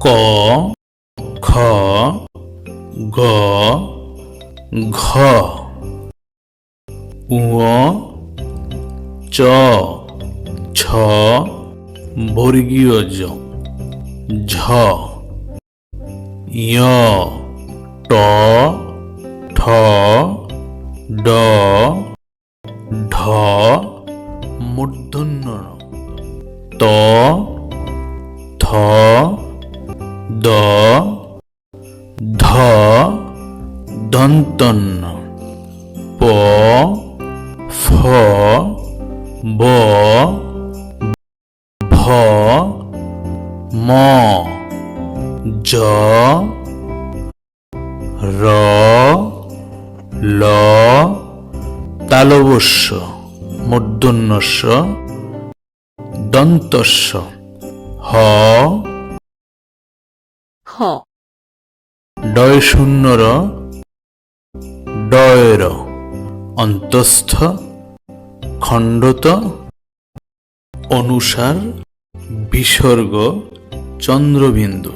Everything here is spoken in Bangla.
ক, খ, গ, ঘ। উ চ ছ বর্গীয় জ, ঝ। য় ট, ঠ, ড, ঢ, মূর্ধন্য ত দ ধ দন্তন্য প ফ ব ভ ম জ র ল তালবস্য মূর্ধন্যস্য দন্তস্য হ। হ। ডয় শূন্যর ডয়ের। অন্তস্থ। খণ্ডত। অনুসার। বিসর্গ। চন্দ্রবিন্দু।